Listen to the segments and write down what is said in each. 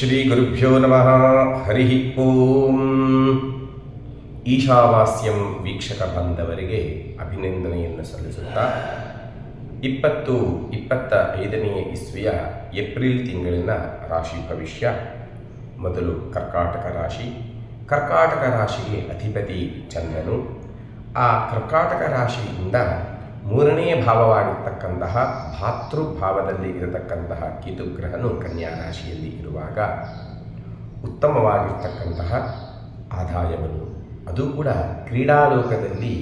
ಶ್ರೀ ಗುರುಭ್ಯೋ ನಮಃ ಹರಿ ಓಂ ಈಶಾವಾಸ್ಯಂ ವೀಕ್ಷಕ ಬಂದವರಿಗೆ ಅಭಿನಂದನೆಯನ್ನು ಸಲ್ಲಿಸುತ್ತಾ ಇಪ್ಪತ್ತು, ಇಪ್ಪತ್ತ ಐದನೆಯ ಇಸ್ವಿಯ ಏಪ್ರಿಲ್ ತಿಂಗಳಿನ ರಾಶಿ ಭವಿಷ್ಯ. ಮೊದಲು ಕರ್ಕಾಟಕ ರಾಶಿ. ಕರ್ಕಾಟಕ ರಾಶಿಗೆ ಅಧಿಪತಿ ಚಂದ್ರನು. ಆ ಕರ್ಕಾಟಕ ರಾಶಿಯಿಂದ ಮೂರನೇ ಭಾವವಾಗಿರ್ತಕ್ಕಂತಹ ಭಾತೃಭಾವದಲ್ಲಿ ಇರತಕ್ಕಂತಹ ಕೇತುಗ್ರಹನು ಕನ್ಯಾ ರಾಶಿಯಲ್ಲಿ ಇರುವಾಗ ಉತ್ತಮವಾಗಿರ್ತಕ್ಕಂತಹ ಆದಾಯವನ್ನು. ಅದು ಕೂಡ ಕ್ರೀಡಾಲೋಕದಲ್ಲಿ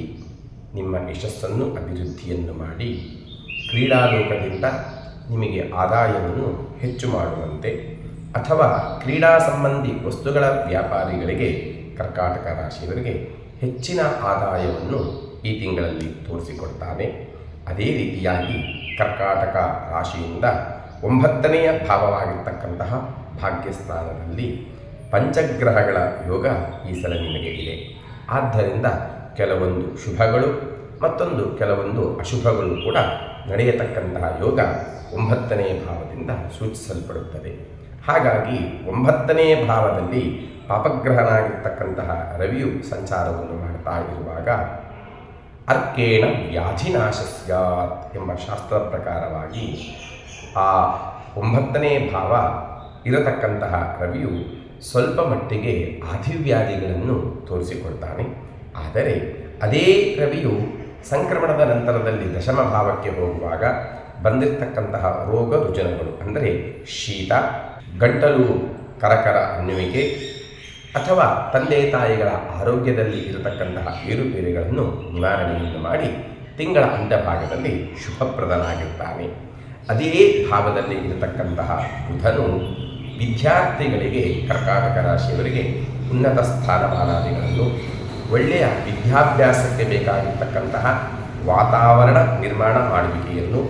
ನಿಮ್ಮ ಯಶಸ್ಸನ್ನು ಅಭಿವೃದ್ಧಿಯನ್ನು ಮಾಡಿ ಕ್ರೀಡಾಲೋಕದಿಂದ ನಿಮಗೆ ಆದಾಯವನ್ನು ಹೆಚ್ಚು ಮಾಡುವಂತೆ ಅಥವಾ ಕ್ರೀಡಾ ಸಂಬಂಧಿ ವಸ್ತುಗಳ ವ್ಯಾಪಾರಿಗಳಿಗೆ ಕರ್ಕಾಟಕ ರಾಶಿಯವರಿಗೆ ಹೆಚ್ಚಿನ ಆದಾಯವನ್ನು ಈ ತಿಂಗಳಲ್ಲಿ ತೋರಿಸಿಕೊಡ್ತಾನೆ. ಅದೇ ರೀತಿಯಾಗಿ ಕರ್ಕಾಟಕ ರಾಶಿಯಿಂದ ಒಂಬತ್ತನೆಯ ಭಾವವಾಗಿರ್ತಕ್ಕಂತಹ ಭಾಗ್ಯಸ್ಥಾನದಲ್ಲಿ ಪಂಚಗ್ರಹಗಳ ಯೋಗ ಈ ಸಲ ನಿಮಗೆ ಇದೆ. ಆದ್ದರಿಂದ ಕೆಲವೊಂದು ಶುಭಗಳು ಮತ್ತೊಂದು ಕೆಲವೊಂದು ಅಶುಭಗಳು ಕೂಡ ನಡೆಯತಕ್ಕಂತಹ ಯೋಗ ಒಂಬತ್ತನೆಯ ಭಾವದಿಂದ ಸೂಚಿಸಲ್ಪಡುತ್ತದೆ. ಹಾಗಾಗಿ ಒಂಬತ್ತನೆಯ ಭಾವದಲ್ಲಿ ಪಾಪಗ್ರಹನಾಗಿರ್ತಕ್ಕಂತಹ ರವಿಯು ಸಂಚಾರವನ್ನು ಮಾಡ್ತಾ ಇರುವಾಗ ಅರ್ಕೇಣ ವ್ಯಾಧಿನಾಶ ಸ್ಯಾತ್ ಎಂಬ ಶಾಸ್ತ್ರ ಪ್ರಕಾರವಾಗಿ ಆ ಒಂಬತ್ತನೇ ಭಾವ ಇರತಕ್ಕಂತಹ ರವಿಯು ಸ್ವಲ್ಪ ಮಟ್ಟಿಗೆ ಆದಿವ್ಯಾಧಿಗಳನ್ನು ತೋರಿಸಿಕೊಡ್ತಾನೆ. ಆದರೆ ಅದೇ ರವಿಯು ಸಂಕ್ರಮಣದ ನಂತರದಲ್ಲಿ ದಶಮ ಭಾವಕ್ಕೆ ಹೋಗುವಾಗ ಬಂದಿರತಕ್ಕಂತಹ ರೋಗ ರುಜನಗಳು ಅಂದರೆ ಶೀತ, ಗಂಟಲು ಕರಕರ ಅನ್ನುವಿಕೆ ಅಥವಾ ತಂದೆ ತಾಯಿಗಳ ಆರೋಗ್ಯದಲ್ಲಿ ಇರತಕ್ಕಂತಹ ಏರುಪೇರುಗಳನ್ನು ನಿವಾರಣೆಯನ್ನು ಮಾಡಿ ತಿಂಗಳ ಅಂತ್ಯಭಾಗದಲ್ಲಿ ಶುಭಪ್ರದನಾಗಿರ್ತಾನೆ. ಅದೇ ಭಾವದಲ್ಲಿ ಇರತಕ್ಕಂತಹ ಬುಧನು ವಿದ್ಯಾರ್ಥಿಗಳಿಗೆ, ಕರ್ಕಾಟಕ ರಾಶಿಯವರಿಗೆ ಉನ್ನತ ಸ್ಥಾನಮಾನಾದಿಗಳನ್ನು ಒಳ್ಳೆಯ ವಿದ್ಯಾಭ್ಯಾಸಕ್ಕೆ ಬೇಕಾಗಿರ್ತಕ್ಕಂತಹ ವಾತಾವರಣ ನಿರ್ಮಾಣ ಮಾಡುವಿಕೆಯನ್ನು,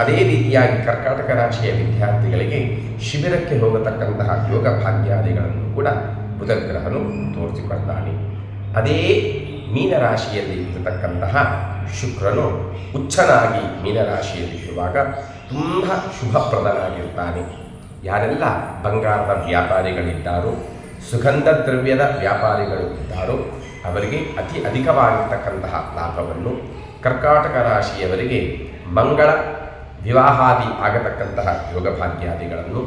ಅದೇ ರೀತಿಯಾಗಿ ಕರ್ಕಾಟಕ ರಾಶಿಯ ವಿದ್ಯಾರ್ಥಿಗಳಿಗೆ ಶಿಬಿರಕ್ಕೆ ಹೋಗತಕ್ಕಂತಹ ಯೋಗ ಭಾಗ್ಯಾದಿಗಳನ್ನು ಕೂಡ ಬುಧಗ್ರಹನು ತೋರಿಸಿಕೊಳ್ತಾನೆ ಅದೇ ಮೀನರಾಶಿಯಲ್ಲಿ ಇರತಕ್ಕಂತಹ ಶುಕ್ರನು ಉಚ್ಚನಾಗಿ ಮೀನರಾಶಿಯಲ್ಲಿ ಇರುವಾಗ ತುಂಬ ಶುಭಪ್ರದನಾಗಿರ್ತಾನೆ. ಯಾರೆಲ್ಲ ಬಂಗಾರದ ವ್ಯಾಪಾರಿಗಳಿದ್ದಾರೋ, ಸುಗಂಧ ದ್ರವ್ಯದ ವ್ಯಾಪಾರಿಗಳು ಇದ್ದಾರೋ, ಅವರಿಗೆ ಅತಿ ಅಧಿಕವಾಗಿರ್ತಕ್ಕಂತಹ ಲಾಭವನ್ನು ಕರ್ಕಾಟಕ ರಾಶಿಯವರಿಗೆ ಮಂಗಳ, ವಿವಾಹಾದಿ ಆಗತಕ್ಕಂತಹ ಯೋಗಭಾಗ್ಯಾದಿಗಳನ್ನು,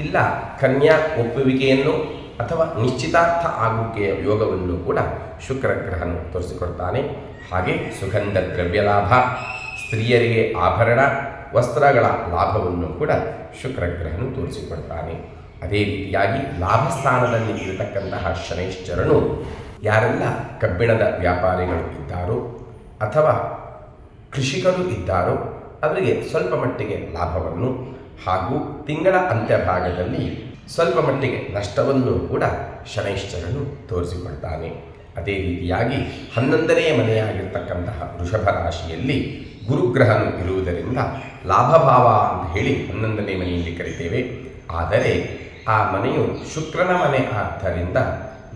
ಇಲ್ಲ ಕನ್ಯಾ ಒಪ್ಪುವಿಕೆಯನ್ನು ಅಥವಾ ನಿಶ್ಚಿತಾರ್ಥ ಆಗುವಿಕೆಯ ಯೋಗವನ್ನು ಕೂಡ ಶುಕ್ರಗ್ರಹನು ತೋರಿಸಿಕೊಡ್ತಾನೆ. ಹಾಗೆ ಸುಗಂಧ ದ್ರವ್ಯ ಲಾಭ, ಸ್ತ್ರೀಯರಿಗೆ ಆಭರಣ, ವಸ್ತ್ರಗಳ ಲಾಭವನ್ನು ಕೂಡ ಶುಕ್ರಗ್ರಹನು ತೋರಿಸಿಕೊಡ್ತಾನೆ. ಅದೇ ರೀತಿಯಾಗಿ ಲಾಭಸ್ಥಾನದಲ್ಲಿ ಇರತಕ್ಕಂತಹ ಶನೈಶ್ಚರನು ಯಾರೆಲ್ಲ ಕಬ್ಬಿಣದ ವ್ಯಾಪಾರಿಗಳು ಇದ್ದಾರೋ ಅಥವಾ ಕೃಷಿಕರು ಇದ್ದಾರೋ ಅವರಿಗೆ ಸ್ವಲ್ಪ ಮಟ್ಟಿಗೆ ಲಾಭವನ್ನು ಹಾಗೂ ತಿಂಗಳ ಅಂತ್ಯಭಾಗದಲ್ಲಿ ಸ್ವಲ್ಪ ಮಟ್ಟಿಗೆ ನಷ್ಟವನ್ನು ಕೂಡ ಶನೈಶ್ಚರನು ತೋರಿಸಿಕೊಳ್ತಾನೆ. ಅದೇ ರೀತಿಯಾಗಿ ಹನ್ನೊಂದನೇ ಮನೆಯಾಗಿರ್ತಕ್ಕಂತಹ ವೃಷಭ ರಾಶಿಯಲ್ಲಿ ಗುರುಗ್ರಹನು ಇರುವುದರಿಂದ ಲಾಭಭಾವ ಅಂತ ಹೇಳಿ ಹನ್ನೊಂದನೇ ಮನೆಯಲ್ಲಿ ಕರಿತೇವೆ. ಆದರೆ ಆ ಮನೆಯು ಶುಕ್ರನ ಮನೆ ಆದ್ದರಿಂದ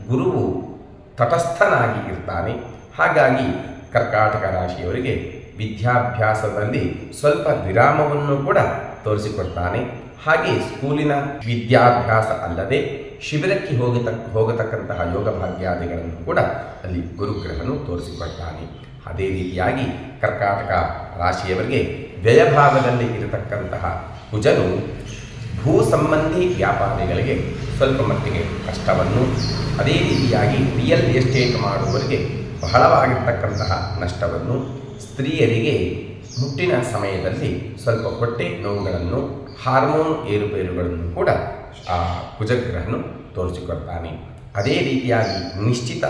ಗುರುವು ತಟಸ್ಥನಾಗಿ ಇರ್ತಾನೆ. ಹಾಗಾಗಿ ಕರ್ಕಾಟಕ ರಾಶಿಯವರಿಗೆ ವಿದ್ಯಾಭ್ಯಾಸದಲ್ಲಿ ಸ್ವಲ್ಪ ವಿರಾಮವನ್ನು ಕೂಡ ತೋರಿಸಿಕೊಡ್ತಾನೆ. ಹಾಗೆ ಸ್ಕೂಲಿನ ವಿದ್ಯಾಭ್ಯಾಸ ಅಲ್ಲದೆ ಶಿಬಿರಕ್ಕೆ ಹೋಗತಕ್ಕ ಹೋಗತಕ್ಕಂತಹ ಯೋಗ ಭಾಗ್ಯಾದಿಗಳನ್ನು ಕೂಡ ಅಲ್ಲಿ ಗುರುಗ್ರಹನು ತೋರಿಸಿಕೊಡ್ತಾನೆ ಅದೇ ರೀತಿಯಾಗಿ ಕರ್ಕಾಟಕ ರಾಶಿಯವರಿಗೆ ವ್ಯಯಭಾಗದಲ್ಲಿ ಇರತಕ್ಕಂತಹ ಕುಜನು ಭೂ ಸಂಬಂಧಿ ವ್ಯಾಪಾರಿಗಳಿಗೆ ಸ್ವಲ್ಪ ಮಟ್ಟಿಗೆ ಕಷ್ಟವನ್ನು, ಅದೇ ರೀತಿಯಾಗಿ ರಿಯಲ್ ಎಸ್ಟೇಟ್ ಮಾಡುವವರಿಗೆ ಬಹಳವಾಗಿರ್ತಕ್ಕಂತಹ ನಷ್ಟವನ್ನು ಸ್ತ್ರೀಯರಿಗೆ ಮುಟ್ಟಿನ ಸಮಯದಲ್ಲಿ ಸ್ವಲ್ಪ ಹೊಟ್ಟೆ ನೋವುಗಳನ್ನು ಹಾರ್ಮೋನ್ ಏರುಪೇರುಗಳನ್ನು ಕೂಡ ಆ ಕುಜಗ್ರಹನು ತೋರಿಸಿಕೊಡ್ತಾನೆ. ಅದೇ ರೀತಿಯಾಗಿ ನಿಶ್ಚಿತ